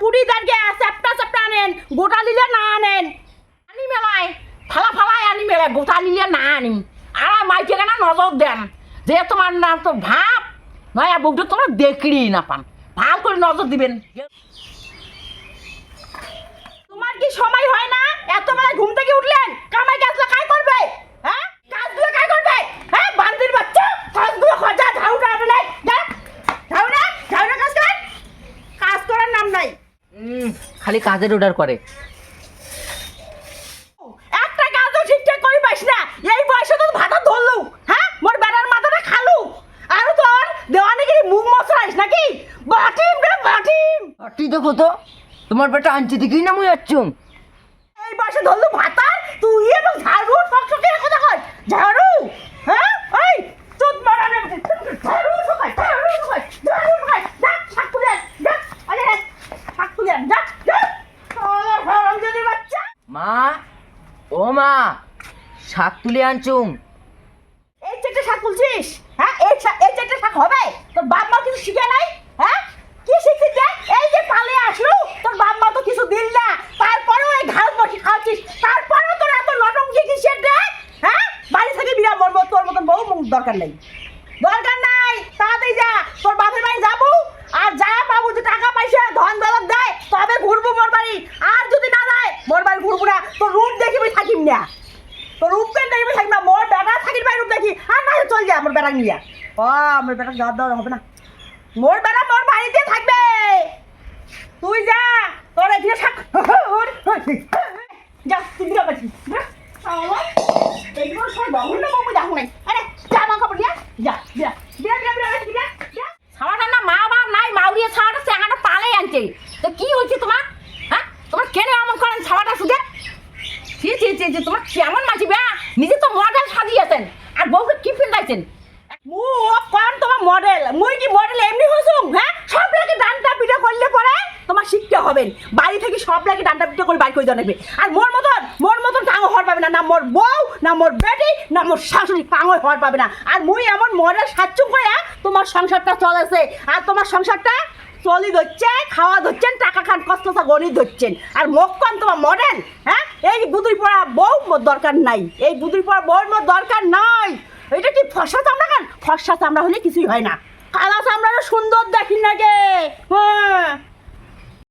কুড়ি দাঁড়িয়ে চ্যাপটা চ্যাপটা আনেন গোটা নিলে না আনেন আনি মেলাই, ফালা ফালাই আনি মেলায় গোটা নিলে না আনিম আর মাইকে কেন নজর দেন। যে তোমার নাম তো ভাব নয় বুকটা তোমার দেখলি না পান ভালো করে নজর দিবেন। খালি কাজের অর্ডার করে। একটা কাজও ঠিকঠাক করি পাইস না এই বয়সে তো ভাতা ধরলু হ্যাঁ? মোর বেড়ার মাথাটা খালু। আর তোর দেওয়ানিগিরি মুখ মশরাইস নাকি? বাটিম রে বাটিম। বাটি দেখো তো তোমার বেটা আনছি দেখি না মুই আচ্ছুম। এই বয়সে ধরলু ভাতা তুই এবং ঝাড়ু সকসকে কথা কয় ঝাড়ু হ্যাঁ ওই চুত মারানে ঝাড়ু সকাই ঝাড়ু সকাই ঝাড়ু সকাই যা শাক তুলে আন, যা আরে রে শাক তুলে আন, যা যা ওরে হারামজাদি বাচ্চা মা ও মা, শাক তুলে এই চারটে শাক তুলছিস? হ্যাঁ এই এই চারটে শাক হবে? তোর বাপ মা কিছু শিখে নাই? হ্যাঁ? কি শিখছিস রে? এই যে পালে আসলো, তোর বাপ মা তো কিছু দিল না। তারপরেও এই ঘাস বসে খাচ্ছিস তারপরেও তোর এত লটঙ্গি কিসের রে হ্যাঁ? বাড়ি থেকে বিরা মরবো তোর মতন বউ দরকার নেই। দরকার নাই তাড়াতাড়ি যা তোর বাপের বাড়ি যাব আর যা বাবু যে টাকা পয়সা ধন দৌলত দেয় তবে ঘুরবো মোর বাড়ি আর যদি না দেয় মোর বাড়ি ঘুরবো না তোর রূপ দেখিবি থাকিম না তোর রূপকে দেখবি থাকবি না মোর বেটা থাকির ভাই রূপ দেখি আর না চল যা আমার বেটা নিয়ে। ও, আমার বেটা যাওয়ার দেওয়া হবে না। মোর বেটা মোর বাড়িতে থাকবে। তুই যা, তোর এদিকে থাক। যা, তুই বিরা পাচ্ছি এইগুলো সব বাহুল্য বাবু নাই। আরে, যা মা দিয়া যা না তো কি হয়েছে তোমার? হ্যাঁ? তোমার ছি তোমার কেমন মাছি নিজে তো মডেল সাজিয়েছেন। আর বউকে কি ফিল্ডাইছেন মু কোন তোমার মডেল মুই কি মডেল এমনি হসুম? হ্যাঁ? সব লাগে ডান্ডা পিঠা করলে পরে তোমার শিখতে হবে বাড়ি থেকে সব লাগে ডান্ডা পিঠা করে বাড়ি করে দেওয়া আর মোর মতন মোর মতন কাঙো হওয়ার পাবে না। না মোর বউ, না মোর বেটি, না মোর শাশুড়ি কাঙো হওয়ার পাবে না। আর মুই এমন মডেল সাচ্চু করে তোমার সংসারটা চলেছে। আর তোমার সংসারটা চলি ধরছে, খাওয়া ধরছেন, টাকা খান কষ্ট গণিত ধরছেন। আর মুখ কম তোমার মডেল হ্যাঁ? এই বুদুই পড়া বউ মোর দরকার নাই। এই বুদুই পড়া বউর দরকার নাই। এটা কি ফর্সা চামড়া খান ফর্সা চামড়া হলে কিছুই হয় না। কালা চামড়াটা সুন্দর দেখি না গে। হ্যাঁ।